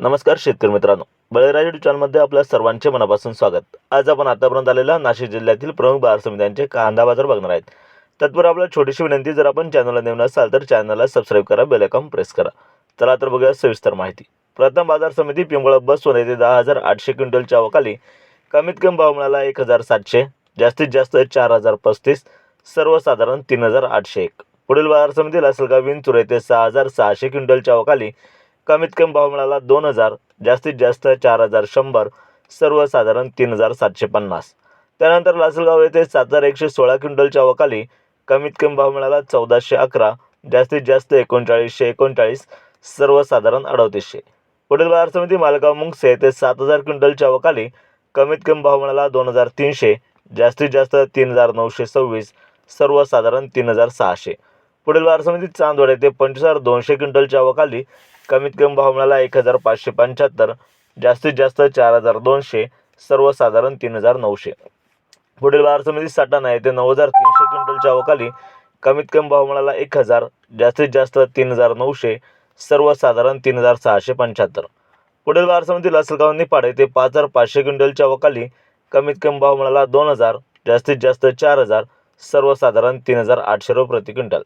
नमस्कार शेतकरी मित्रांनो. बळीराज युट्यूब चॅनलमध्ये आपल्या सर्वांचे मनापासून स्वागत. आज आपण आतापर्यंत आलेल्या नाशिक जिल्ह्यातील प्रमुख बाजार समित्यांचे कांदा बाजार बघणार आहेत. तत्पूर्वी आपल्याला छोटीशी विनंती जर आपण चॅनलला नवीन असाल तर चॅनलला सबस्क्राईब करा बेल आयकॉन प्रेस करा. चला तर बघूया सविस्तर माहिती. प्रथम बाजार समिती पिंपळा बस सोने येथे दहा हजार आठशे क्विंटलच्या अवकाली कमीत कमी भाव मिळाला एक हजार सातशे जास्तीत जास्त चार हजार पस्तीस सर्वसाधारण तीन हजार आठशे एक. पुढील बाजार समितीला सलगावीन विंचूर येथे सहा हजार सहाशे क्विंटलच्या अवकाली कमीत कमी भाव मिळाला दोन हजार जास्तीत जास्त चार हजार शंभर सर्वसाधारण तीन हजार सातशे पन्नास. त्यानंतर लासलगाव येथे सात हजार एकशे सोळा क्विंटलच्या वकाली कमीत कमी भाव मिळाला चौदाशे अकरा जास्तीत जास्त एकोणचाळीसशे एकोणचाळीस सर्वसाधारण अडतीसशे. पुढील बाजार समिती मालगाव मुंगसे येथे सात हजार क्विंटलच्या वकाली कमीत कमी भाव मिळाला दोन हजार तीनशे जास्तीत जास्त तीन हजार नऊशे सव्वीस सर्वसाधारण तीन हजार सहाशे. पुढील बाजार समिती चांदवड येथे पंचवीस हजार दोनशे क्विंटलच्या अवकाली कमीत कमी भाव मिळाला एक हजार पाचशे पंच्याहत्तर जास्तीत जास्त चार हजार दोनशे सर्वसाधारण तीन हजार नऊशे. पुढील बाजार समिती नाही येथे नऊ हजार तीनशे क्विंटलच्या अवकाली कमीत कमी भाव मिळाला एक हजार जास्तीत जास्त तीन हजार नऊशे सर्वसाधारण तीन हजार सहाशे पंच्याहत्तर. पुढील बाजार समिती लासलगाव निपाड येथे पाच हजार पाचशे क्विंटलच्या अवकाली कमीत कमी भाव मिळाला दोन हजार जास्तीत जास्त चार हजार सर्वसाधारण तीन हजार आठशे रुपये प्रति क्विंटल.